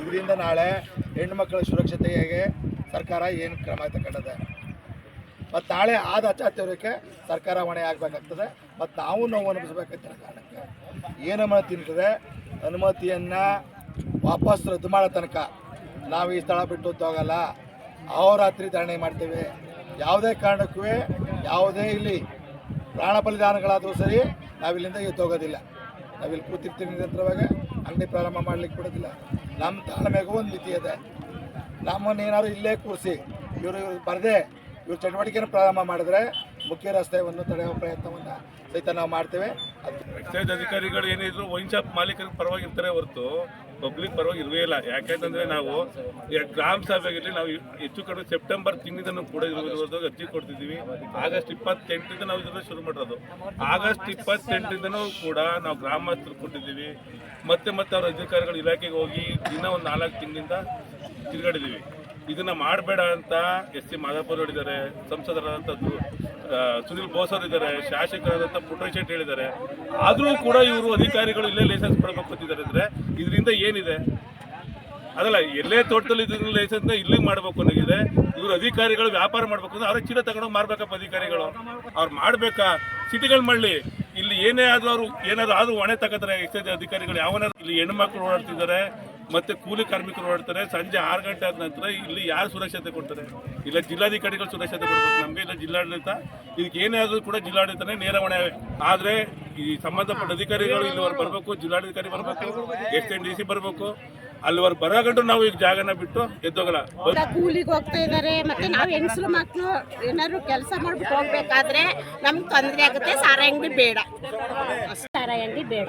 ಇದರಿಂದ ನಾಳೆ ಹೆಣ್ಮಕ್ಳ ಸುರಕ್ಷತೆಗೆ ಸರ್ಕಾರ ಏನು ಕ್ರಮ ತಗೊಂಡದೆ ಮತ್ತು ನಾಳೆ ಆದ ಅಚಾತುರ್ಯಕ್ಕೆ ಸರ್ಕಾರ ಹೊಣೆ ಆಗಬೇಕಾಗ್ತದೆ. ಮತ್ತು ನಾವು ನೋವು ಅನುಭವಿಸ್ಬೇಕಂತ ಕಾರಣಕ್ಕೆ. ಏನು ನಿಂತದೆ ಅನುಮತಿಯನ್ನು ವಾಪಸ್ ರದ್ದು ಮಾಡೋ ತನಕ ನಾವು ಈ ಸ್ಥಳ ಬಿಟ್ಟು ಹೋಗಲ್ಲ ಅಹೋರಾತ್ರಿ ಧರಣಿ ಮಾಡ್ತೇವೆ. ಯಾವುದೇ ಕಾರಣಕ್ಕೂ, ಯಾವುದೇ ಇಲ್ಲಿ ಪ್ರಾಣ ಬಲಿದಾನಗಳಾದರೂ ಸರಿ ನಾವಿಲ್ಲಿಂದ ಎದ್ದೋಗೋದಿಲ್ಲ ನಾವಿಲ್ಲಿ ಕೂತಿರ್ತೀವಿ ನಿರಂತರವಾಗಿ. ಅಂಗಡಿ ಪ್ರಾರಂಭ ಮಾಡ್ಲಿಕ್ಕೆ ಬಿಡೋದಿಲ್ಲ. ನಮ್ಮ ತಾಳ್ಮೆಗೂ ಒಂದು ಮಿತಿ ಇದೆ. ನಮ್ಮನ್ನು ಏನಾದ್ರು ಇಲ್ಲೇ ಕೂರಿಸಿ, ಇವರು ಇವರು ಬರದೆ ಇವ್ರ ಚಟುವಟಿಕೆಯನ್ನು ಪ್ರಾರಂಭ ಮಾಡಿದ್ರೆ ಮುಖ್ಯ ರಸ್ತೆಯನ್ನು ತಡೆಯುವ ಪ್ರಯತ್ನವನ್ನು ಸಹಿತ ನಾವು ಮಾಡ್ತೇವೆ. ಎಕ್ಸೈಸ್ ಅಧಿಕಾರಿಗಳು ಏನಿದ್ರು ವೈನ್ ಶಾಪ್ ಮಾಲೀಕರ ಪರವಾಗಿ ಇರ್ತಾರೆ ಹೊರತು ಪಬ್ಲಿಕ್ ಪರವಾಗಿ ಇರುವೇ ಇಲ್ಲ. ಯಾಕೆಂತಂದ್ರೆ ನಾವು ಗ್ರಾಮ ಸಭೆಯಲ್ಲಿ ನಾವು ಹೆಚ್ಚು ಕಡಿಮೆ ಸೆಪ್ಟೆಂಬರ್ ತಿಂಗಳಿಂದ ಕೂಡ ಅರ್ಜಿ ಕೊಡ್ತಿದ್ದೀವಿ. ಆಗಸ್ಟ್ ಇಪ್ಪತ್ತೆಂಟರಿಂದ ನಾವು ಇದನ್ನ ಶುರು ಮಾಡಿರೋದು ಆಗಸ್ಟ್ ಇಪ್ಪತ್ತೆಂಟರಿಂದನೂ ಕೂಡ ನಾವು ಗ್ರಾಮಸ್ಥರು ಕೊಟ್ಟಿದ್ದೀವಿ. ಮತ್ತೆ ಮತ್ತೆ ಅವರ ಅಧಿಕಾರಿಗಳು ಇಲಾಖೆಗೆ ಹೋಗಿ ದಿನ ಒಂದು ನಾಲ್ಕು ತಿಂಗಳಿಂದ ತಿರುಗಾಡಿದ್ದೀವಿ. ಇದನ್ನ ಮಾಡಬೇಡ ಅಂತ ಎಸ್ ಸಿ ಮಾಧವಪುರ ಹೇಳಿದ್ದಾರೆ. ಸಂಸದರಾದಂಥ ಸುನಿಲ್ ಬೋಸ್ ಇದ್ದಾರೆ ಶಾಸಕರಾದಂಥ ಪುಟ್ಟರಾಜ್ ಶೆಟ್ಟಿ ಹೇಳಿದ್ದಾರೆ. ಆದರೂ ಕೂಡ ಇವರು ಅಧಿಕಾರಿಗಳು ಇಲ್ಲೇ ಲೈಸೆನ್ಸ್ ಪಡ್ಬೇಕು ಅಂತಿದ್ದಾರೆ ಅಂದರೆ ಇದರಿಂದ ಏನಿದೆ? ಅದಲ್ಲ, ಎಲ್ಲೇ ತೋಟದಲ್ಲಿ ಇದನ್ನ ಲೈಸೆನ್ಸ್ನ ಇಲ್ಲಿಗೆ ಮಾಡಬೇಕು ಅನ್ನೋಗಿದೆ. ಇವರು ಅಧಿಕಾರಿಗಳು ವ್ಯಾಪಾರ ಮಾಡ್ಬೇಕು ಅಂದ್ರೆ ಅವ್ರಿಗೆ ಚೀಲ ತಗೊಂಡು ಮಾಡ್ಬೇಕಪ್ಪ ಅಧಿಕಾರಿಗಳು. ಅವ್ರು ಮಾಡಬೇಕಾ? ಸಿಟಿಗಳು ಮಾಡಲಿ. ಇಲ್ಲಿ ಏನೇ ಆದರೂ ಅವರು ಏನಾದ್ರು ಆದರೂ ಹೊಣೆ ತಗೋತಾರೆ ಎಕ್ಸೈಸ್ ಅಧಿಕಾರಿಗಳು. ಯಾವನಾದ್ರು ಇಲ್ಲಿ ಹೆಣ್ಮಕ್ಳು ಓಡಾಡ್ತಿದ್ದಾರೆ. ಮತ್ತೆ ಕೂಲಿ ಕಾರ್ಮಿಕರು ಓಡಾಡ್ತಾರೆ ಸಂಜೆ ಆರು ಗಂಟೆ ಆದ ನಂತರ ಇಲ್ಲಿ ಯಾರು ಸುರಕ್ಷತೆ ಕೊಡ್ತಾರೆ? ಇಲ್ಲ ಜಿಲ್ಲಾಧಿಕಾರಿಗಳು ಸುರಕ್ಷತೆ ಕೊಡ್ಬೇಕು ನಮಗೆ, ಇಲ್ಲ ಜಿಲ್ಲಾಡಳಿತ? ಇದಕ್ಕೆ ಏನೇ ಆದ್ರೂ ಕೂಡ ಜಿಲ್ಲಾಡಳಿತನೇ ನೇರ ಹೊಣೆ. ಆದರೆ ಈ ಸಂಬಂಧಪಟ್ಟ ಅಧಿಕಾರಿಗಳು ಇಲ್ಲಿವರೆಗೆ ಬರಬೇಕು, ಜಿಲ್ಲಾಧಿಕಾರಿ ಬರಬೇಕು, ಎಸ್ ಎನ್ ಡಿ ಸಿ ಬರಬೇಕು. ಅಲ್ಲಿವರೆಗೆ ಬರೋಗಂಟು ನಾವು ಈಗ ಜಾಗನ ಬಿಟ್ಟು ಎದ್ದೋಗಲ್ಲ. ಕೂಲಿಗೆ ಹೋಗ್ತಾ ಇದ್ದಾರೆ ಮತ್ತೆ ನಾವು ಹೆಂಗಸರು ಮಕ್ಕಳು ಏನಾದ್ರು ಕೆಲಸ ಮಾಡ್ಬಿಟ್ಟು ಹೋಗ್ಬೇಕಾದ್ರೆ ನಮ್ಗೆ ತೊಂದರೆ ಆಗುತ್ತೆ. ಸಾರ ಅಂಗಡಿ ಬೇಡ. ಸಾರ ಅಂಗಡಿ ಬೇಡ.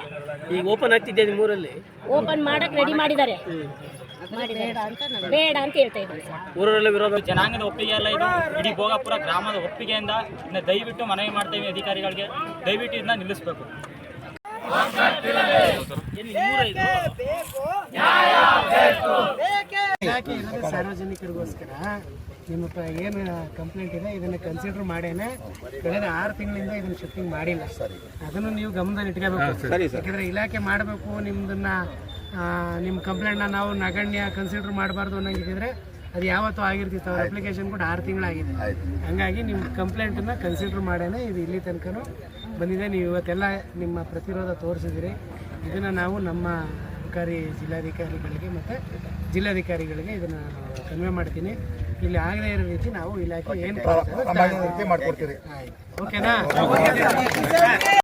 ಈಗ ಓಪನ್ ಆಗ್ತಿದ್ದೆ ನಿಮ್ಮೂರಲ್ಲಿ ಓಪನ್ ಮಾಡಕ್ ರೆಡಿ ಮಾಡಿದ್ದಾರೆ. ಬೇಡ ಅಂತ ನಾನು- ಬೇಡ ಅಂತ ಹೇಳ್ತಾ ಇದ್ದೀವಿ ಸರ್. ಊರಲ್ಲ ವಿರೋಧ? ಜನಾಂಗದ ಒಪ್ಪಿಗೆ ಅಲ್ಲ ಇದು. ಇಡೀ ಭೋಗಾಪುರ ಗ್ರಾಮದ ಒಪ್ಪಿಗೆಯಿಂದ ಇನ್ನು ದಯವಿಟ್ಟು ಮನವಿ ಮಾಡ್ತೇವೆ ಅಧಿಕಾರಿಗಳಿಗೆ. ದಯವಿಟ್ಟು ಇದನ್ನ ನಿಲ್ಲಿಸಬೇಕು. ಇಲಾಖೆ ಇರೋದು ಸಾರ್ವಜನಿಕರಿಗೋಸ್ಕರ. ನಿಮ್ಮ ಏನು ಕಂಪ್ಲೇಂಟ್ ಇದೆ ಇದನ್ನು ಕನ್ಸಿಡರ್ ಮಾಡೇನೆ ಕಳೆದ ಆರು ತಿಂಗಳಿಂದ ಇದನ್ನ ಶಿಫ್ಟಿಂಗ್ ಮಾಡಿಲ್ಲ. ಅದನ್ನು ನೀವು ಗಮನದಲ್ಲಿ ಇಟ್ಕೋಬೇಕು. ಯಾಕಂದ್ರೆ ಇಲಾಖೆ ಮಾಡಬೇಕು ನಿಮ್ಮದನ್ನ ನಿಮ್ಮ ಕಂಪ್ಲೇಂಟ್ನ ನಾವು ನಗಣ್ಯ ಕನ್ಸಿಡರ್ ಮಾಡಬಾರ್ದು ಅನ್ನಂಗಿದ್ರೆ ಅದು ಯಾವತ್ತೂ ಆಗಿರ್ತಿತ್ತು. ಅವ್ರ ಅಪ್ಲಿಕೇಶನ್ ಕೂಡ ಆರು ತಿಂಗಳಾಗಿದೆ. ಹಂಗಾಗಿ ನಿಮ್ಮ ಕಂಪ್ಲೇಂಟನ್ನು ಕನ್ಸಿಡರ್ ಮಾಡೇನೆ ಇದು ಇಲ್ಲಿ ತನಕನೂ ಬಂದಿದೆ. ನೀವು ಇವತ್ತೆಲ್ಲ ನಿಮ್ಮ ಪ್ರತಿರೋಧ ತೋರಿಸಿದಿರಿ. ಇದನ್ನು ನಾವು ನಮ್ಮ ಅಧಿಕಾರಿ ಜಿಲ್ಲಾಧಿಕಾರಿಗಳಿಗೆ ಮತ್ತು ಜಿಲ್ಲಾಧಿಕಾರಿಗಳಿಗೆ ಇದನ್ನು ಕನ್ವೆ ಮಾಡ್ತೀನಿ. ಇಲ್ಲಿ ಆಗದೇ ಇರೋ ರೀತಿ ನಾವು ಇಲಾಖೆ ಏನು ಓಕೆನಾ?